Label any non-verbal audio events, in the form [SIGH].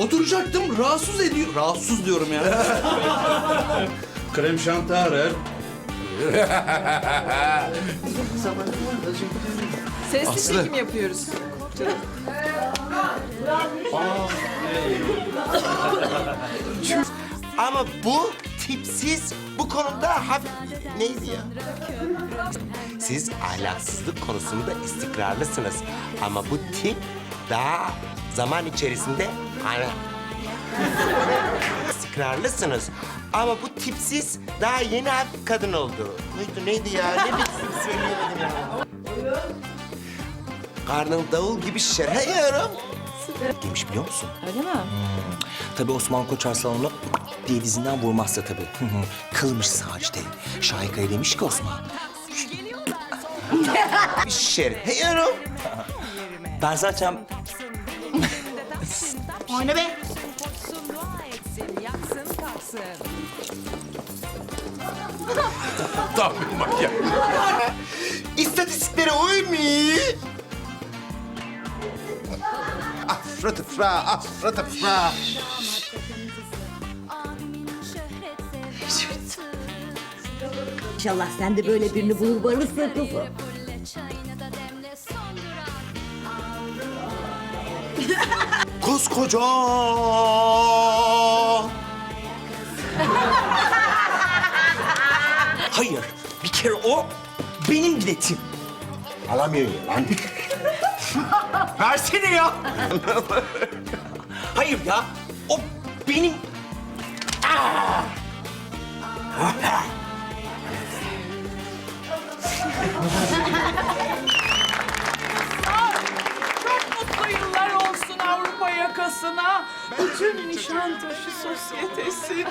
Oturacaktım rahatsız ediyor. Rahatsız diyorum ya. [LAUGHS] Krem şantarı. Sesli Aslı. çekim yapıyoruz. Ama bu tipsiz bu konuda hafif... Neydi ya? Siz ahlaksızlık konusunda istikrarlısınız. Ama bu tip daha zaman içerisinde hani istikrarlısınız. Ama bu tipsiz daha yeni hafif kadın oldu. Neydi neydi ya? Ne bileyim söyleyemedim ya. Karnım davul gibi şişer. Demiş biliyor musun? Öyle mi? Tabii Osman Koç Arslan'ı diye dizinden vurmazsa tabii. Hı hı. Kılmış sadece. Şahika'ya demiş ki Osman. Bir. Hayırım. Ben zaten Oyna be. Tahmin bak ya. İstatistiklere uymuyor. Afra tıfra, afra tıfra. İnşallah sen de böyle birini bulur varırsın kızım. Koskoca. hayır. Bir kere o benim biletim. Alamıyor ya lan. [LAUGHS] Versene ya. [LAUGHS] hayır ya. O benim [LAUGHS] Mutlu yıllar olsun Avrupa yakasına. Bütün Nişantaşı sosyetesine.